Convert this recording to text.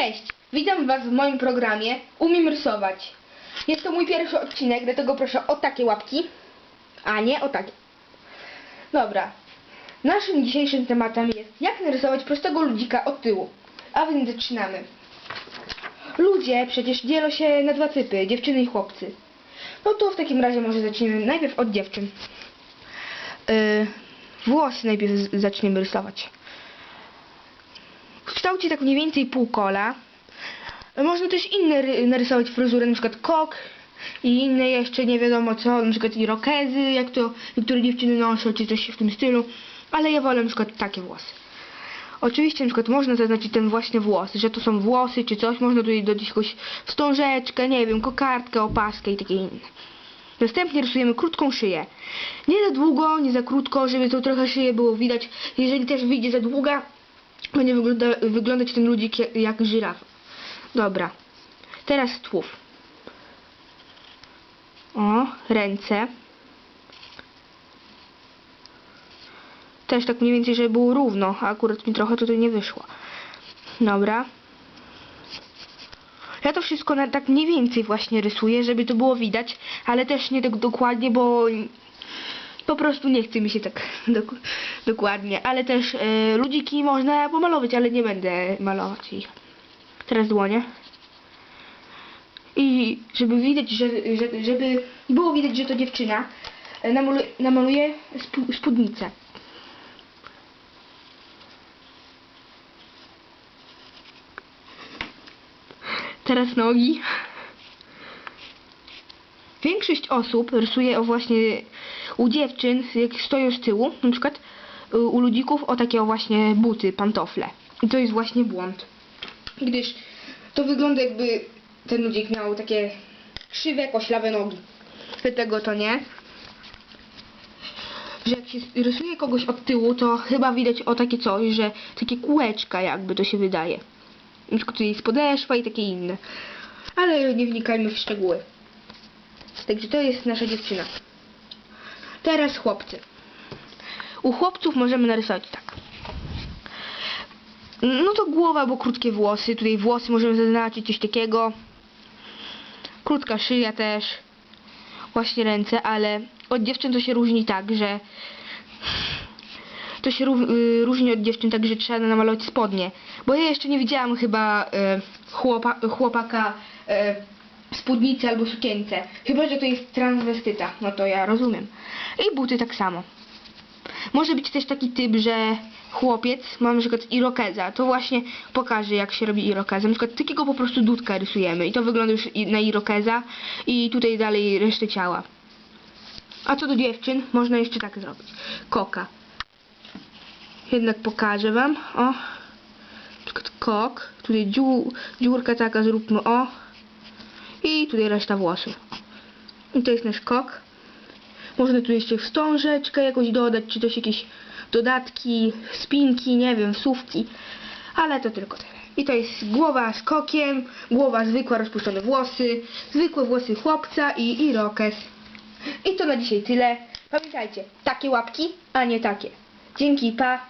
Cześć, witam Was w moim programie Umiem rysować. Jest to mój pierwszy odcinek, dlatego proszę o takie łapki, a nie o takie. Dobra, naszym dzisiejszym tematem jest jak narysować prostego ludzika od tyłu. A więc zaczynamy. Ludzie przecież dzielą się na dwa typy, dziewczyny i chłopcy. No to w takim razie może zaczniemy najpierw od dziewczyn. Yy, włosy najpierw zaczniemy rysować. Kształcie tak mniej więcej półkola. Można też inne ry- narysować fryzury, na przykład kok i inne jeszcze nie wiadomo co, na przykład irokezy, jak to niektóre dziewczyny noszą, czy coś w tym stylu. Ale ja wolę na przykład takie włosy. Oczywiście na przykład można zaznaczyć ten właśnie włos, że to są włosy czy coś, można tutaj dodać jakąś wstążeczkę, nie wiem, kokardkę, opaskę i takie inne. Następnie rysujemy krótką szyję. Nie za długo, nie za krótko, żeby to trochę szyję było widać. Jeżeli też wyjdzie za długa, będzie wygląda, wyglądać ten ludzik jak, jak żyrafa. Dobra. Teraz tułów. O, ręce. Też tak mniej więcej, żeby było równo, a akurat mi trochę tutaj nie wyszło. Dobra. Ja to wszystko na, tak mniej więcej właśnie rysuję, żeby to było widać, ale też nie tak dokładnie, bo po prostu nie chce mi się tak dok dokładnie. Ale też e, ludziki można pomalować, ale nie będę malować ich. Teraz dłonie. I żeby widać, że, że, żeby było widać, że to dziewczyna, e, namaluję, namaluję spódnicę. Teraz nogi. Większość osób rysuje o właśnie u dziewczyn, jak stoją z tyłu, na przykład y, u ludzików o takie właśnie buty, pantofle. I to jest właśnie błąd. Gdyż to wygląda jakby ten ludzik miał takie krzywe, koślawe nogi. Dlatego to nie. Że jak się rysuje kogoś od tyłu, to chyba widać o takie coś, że takie kółeczka jakby to się wydaje. Na przykład tutaj jest podeszwa i takie inne. Ale nie wnikajmy w szczegóły. Także to jest nasza dziewczyna. Teraz chłopcy. U chłopców możemy narysować tak. No to głowa, bo krótkie włosy. Tutaj włosy możemy zaznaczyć coś takiego. Krótka szyja też. Właśnie ręce, ale od dziewczyn to się różni tak, że to się y, różni od dziewczyn tak, że trzeba namalować spodnie. Bo ja jeszcze nie widziałam chyba y, chłopa, chłopaka spódnicy albo sukience. Chyba, że to jest transwestyta. No to ja rozumiem. I buty tak samo. Może być też taki typ, że chłopiec ma na przykład irokeza. To właśnie pokaże jak się robi irokeza. Na przykład takiego po prostu dudka rysujemy i to wygląda już na irokeza i tutaj dalej resztę ciała. A co do dziewczyn, można jeszcze tak zrobić. Koka. Jednak pokażę wam. O. Na przykład kok. Tutaj dziu, dziurka taka zróbmy. O. I tutaj reszta włosów. I to jest nasz kok. Można tu jeszcze wstążeczkę jakoś dodać, czy też jakieś dodatki, spinki, nie wiem, wsówki. Ale to tylko tyle. I to jest głowa z kokiem, głowa zwykła, rozpuszczone włosy, zwykłe włosy chłopca i irokes. I to na dzisiaj tyle. Pamiętajcie, takie łapki, a nie takie. Dzięki, pa!